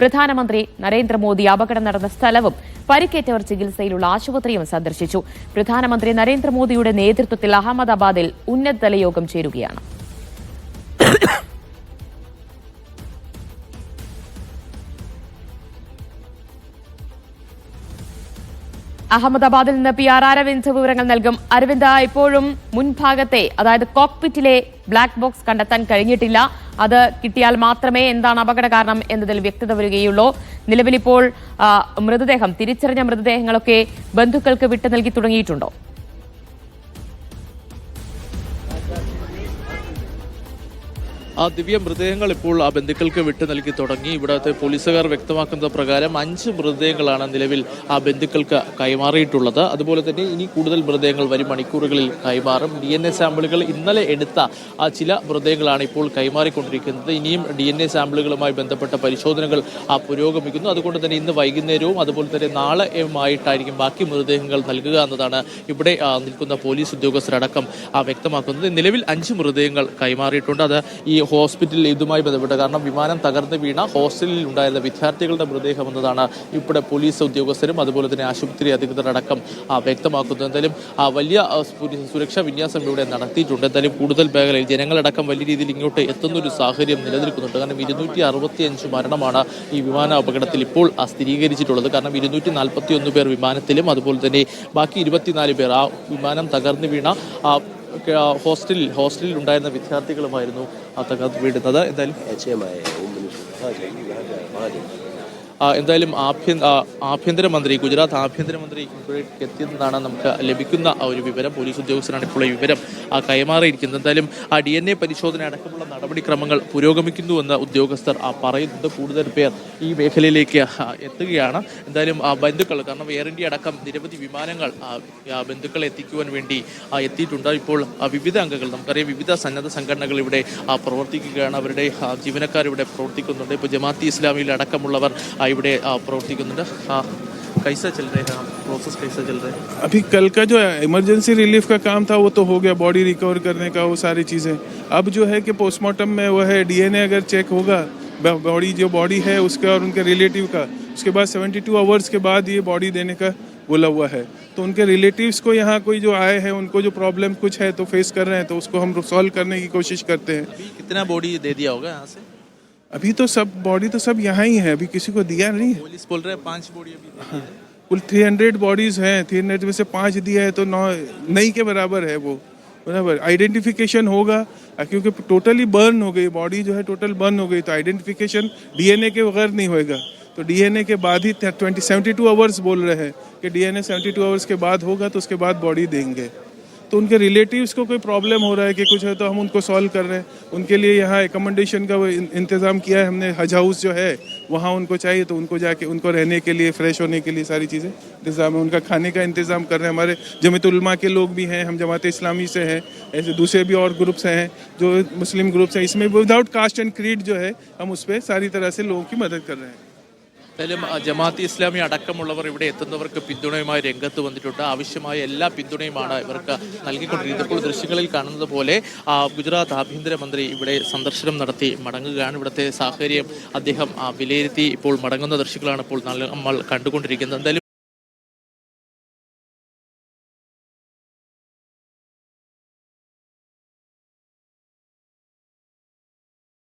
പ്രധാനമന്ത്രി നരേന്ദ്രമോദി അപകടം നടന്ന സ്ഥലവും പരിക്കേറ്റവർ ചികിത്സയിലുള്ള ആശുപത്രിയും സന്ദർശിച്ചു. പ്രധാനമന്ത്രി നരേന്ദ്രമോദിയുടെ നേതൃത്വത്തിൽ അഹമ്മദാബാദിൽ ഉന്നതതല യോഗം ചേരുകയാണ്. അഹമ്മദാബാദിൽ നിന്ന് പി ആർ അരവിന്ദ് വിവരങ്ങൾ നൽകും. അരവിന്ദ ഇപ്പോഴും മുൻഭാഗത്തെ അതായത് കോക്പിറ്റിലെ ബ്ലാക്ക് ബോക്സ് കണ്ടെത്താൻ കഴിഞ്ഞിട്ടില്ല. അത് കിട്ടിയാൽ മാത്രമേ എന്താണ് അപകട കാരണം എന്നതിൽ വ്യക്തത വരികയുള്ളൂ. നിലവിലിപ്പോൾ മൃതദേഹം തിരിച്ചറിഞ്ഞ മൃതദേഹങ്ങളൊക്കെ ബന്ധുക്കൾക്ക് വിട്ടു നൽകി തുടങ്ങിയിട്ടുണ്ടോ? ആ ദിവ്യ മൃതദേഹങ്ങൾ ഇപ്പോൾ ആ ബന്ധുക്കൾക്ക് വിട്ടു നൽകി തുടങ്ങി. ഇവിടുത്തെ പോലീസുകാർ വ്യക്തമാക്കുന്ന പ്രകാരം അഞ്ച് മൃതദേഹങ്ങളാണ് നിലവിൽ ആ ബന്ധുക്കൾക്ക് കൈമാറിയിട്ടുള്ളത്. അതുപോലെ തന്നെ ഇനി കൂടുതൽ മൃതദേഹങ്ങൾ വരും മണിക്കൂറുകളിൽ കൈമാറും. ഡി എൻ എ സാമ്പിളുകൾ ഇന്നലെ എടുത്ത ആ ചില മൃതദേഹങ്ങളാണ് ഇപ്പോൾ കൈമാറിക്കൊണ്ടിരിക്കുന്നത്. ഇനിയും ഡി എൻ എ സാമ്പിളുകളുമായി ബന്ധപ്പെട്ട പരിശോധനകൾ ആ പുരോഗമിക്കുന്നു. അതുകൊണ്ട് തന്നെ ഇന്ന് വൈകുന്നേരവും അതുപോലെ തന്നെ നാളെയുമായിട്ടായിരിക്കും ബാക്കി മൃതദേഹങ്ങൾ നൽകുക എന്നതാണ് ഇവിടെ നിൽക്കുന്ന പോലീസ് ഉദ്യോഗസ്ഥരടക്കം വ്യക്തമാക്കുന്നത്. നിലവിൽ അഞ്ച് മൃതദേഹങ്ങൾ കൈമാറിയിട്ടുണ്ട്. അത് ഈ ഹോസ്പിറ്റലിൽ ഇതുമായി ബന്ധപ്പെട്ട്. കാരണം വിമാനം തകർന്ന് വീണ ഹോസ്റ്റലിൽ ഉണ്ടായിരുന്ന വിദ്യാർത്ഥികളുടെ മൃതദേഹം എന്നതാണ് ഇവിടെ പോലീസ് ഉദ്യോഗസ്ഥരും അതുപോലെ തന്നെ ആശുപത്രി അധികൃതരടക്കം വ്യക്തമാക്കുന്നത്. എന്തായാലും വലിയ സുരക്ഷാ വിന്യാസം ഇവിടെ നടത്തിയിട്ടുണ്ട്. എന്തായാലും കൂടുതൽ മേഖലയിൽ ജനങ്ങളടക്കം വലിയ രീതിയിൽ ഇങ്ങോട്ട് എത്തുന്ന ഒരു സാഹചര്യം നിലനിൽക്കുന്നുണ്ട്. കാരണം ഇരുന്നൂറ്റി അറുപത്തി അഞ്ച് മരണമാണ് ഈ വിമാന അപകടത്തിൽ ഇപ്പോൾ സ്ഥിരീകരിച്ചിട്ടുള്ളത്. കാരണം ഇരുന്നൂറ്റി നാൽപ്പത്തി ഒന്ന് പേർ വിമാനത്തിലും അതുപോലെ തന്നെ ബാക്കി ഇരുപത്തിനാല് പേർ ആ വിമാനം തകർന്നു വീണ ഹോസ്റ്റലിൽ ഹോസ്റ്റലിൽ ഉണ്ടായിരുന്ന വിദ്യാർത്ഥികളുമായിരുന്നു ആ വീടുന്നത് എന്തായാലും എന്തായാലും ആഭ്യന്തര ആഭ്യന്തരമന്ത്രി ഗുജറാത്ത് ആഭ്യന്തരമന്ത്രി ഇവിടേക്ക് എത്തിയെന്നാണ് നമുക്ക് ലഭിക്കുന്ന ഒരു വിവരം. പോലീസ് ഉദ്യോഗസ്ഥരാണ് ഇപ്പോൾ ഈ വിവരം കൈമാറിയിരിക്കുന്നത്. എന്തായാലും ആ ഡി എൻ എ പരിശോധന അടക്കമുള്ള നടപടിക്രമങ്ങൾ പുരോഗമിക്കുന്നുവെന്ന് ഉദ്യോഗസ്ഥർ പറയുന്നുണ്ട്. കൂടുതൽ പേർ ഈ മേഖലയിലേക്ക് എത്തുകയാണ്. എന്തായാലും ആ ബന്ധുക്കൾ കാരണം എയർ ഇന്ത്യ അടക്കം നിരവധി വിമാനങ്ങൾ ബന്ധുക്കളെ എത്തിക്കുവാൻ വേണ്ടി എത്തിയിട്ടുണ്ട്. ഇപ്പോൾ വിവിധ അംഗങ്ങൾ നമുക്കറിയാം വിവിധ സന്നദ്ധ സംഘടനകൾ ഇവിടെ പ്രവർത്തിക്കുകയാണ്. അവരുടെ ജീവനക്കാർ ഇവിടെ പ്രവർത്തിക്കുന്നുണ്ട്. ഇപ്പോൾ ജമാഅത്തി ഇസ്ലാമിയിൽ അടക്കമുള്ളവർ ഇവിടെ പ്രവർത്തിക്കുന്നുണ്ട്. कैसा चल रहे हैं प्रोसेस कैसा चल रहे हैं अभी कल का जो इमरजेंसी रिलीफ का काम था वो तो हो गया बॉडी रिकवर करने का वो सारी चीज़ें। अब जो है कि पोस्टमार्टम में वो है डीएनए अगर चेक होगा बॉडी जो बॉडी है उसका और उनके रिलेटिव का उसके बाद 72 आवर्स के बाद ये बॉडी देने का बोला हुआ है। तो उनके रिलेटिव्स को यहाँ कोई जो आए हैं उनको जो प्रॉब्लम कुछ है तो फेस कर रहे हैं तो उसको हम सॉल्व करने की कोशिश करते हैं। कितना बॉडी दे दिया होगा यहाँ से? अभी तो सब बॉडी तो सब यहाँ ही है अभी किसी को दिया नहीं। है पुलिस बोल रहे हैं पाँच बॉडी अभी है। कुल 300 बॉडीज हैं 300 में से पाँच दिया है तो नौ नई के बराबर है वो। बराबर। आइडेंटिफिकेशन होगा क्योंकि टोटली बर्न हो गई बॉडी जो है टोटल बर्न हो गई तो आइडेंटिफिकेशन डीएनए के बगैर नहीं होएगा। तो डीएनए के बाद ही ट्वेंटी सेवेंटी टू आवर्स बोल रहे हैं कि डीएनए सेवेंटी टू आवर्स के बाद होगा तो उसके बाद बॉडी देंगे। तो उनके रिलेटिव्स को कोई प्रॉब्लम हो रहा है कि कुछ है तो हम उनको सॉल्व कर रहे हैं। उनके लिए यहाँ एकोमोडेशन का वो इंतज़ाम किया है हमने। हज हाउस जो है, वहाँ उनको चाहिए तो उनको जाके, उनको रहने के लिए फ्रेश होने के लिए सारी चीज़ें इंतज़ाम है। उनका खाने का इंतज़ाम कर रहे हैं। हमारे जमीतुलमा के लोग भी हैं, हम जमात इस्लामी से हैं, ऐसे दूसरे भी और ग्रुप्स हैं, जो मुस्लिम ग्रुप्स हैं। इसमें विदाउट कास्ट एंड क्रीड जो है, हम उस पर सारी तरह से लोगों की मदद कर रहे हैं। എന്തായാലും ജമാഅത്ത് ഇസ്ലാമി അടക്കമുള്ളവർ ഇവിടെ എത്തുന്നവർക്ക് പിന്തുണയുമായി രംഗത്ത് വന്നിട്ടുണ്ട്. ആവശ്യമായ എല്ലാ പിന്തുണയുമാണ് ഇവർക്ക് നൽകിക്കൊണ്ടിരിക്കുന്നത്. ഇപ്പോൾ ദൃശ്യങ്ങളിൽ കാണുന്നത് പോലെ ഗുജറാത്ത് ആഭ്യന്തരമന്ത്രി ഇവിടെ സന്ദർശനം നടത്തി മടങ്ങുകയാണ്. ഇവിടുത്തെ സാഹചര്യം അദ്ദേഹം വിലയിരുത്തി ഇപ്പോൾ മടങ്ങുന്ന ദൃശ്യങ്ങളാണ് ഇപ്പോൾ നമ്മൾ കണ്ടുകൊണ്ടിരിക്കുന്നത്. എന്തായാലും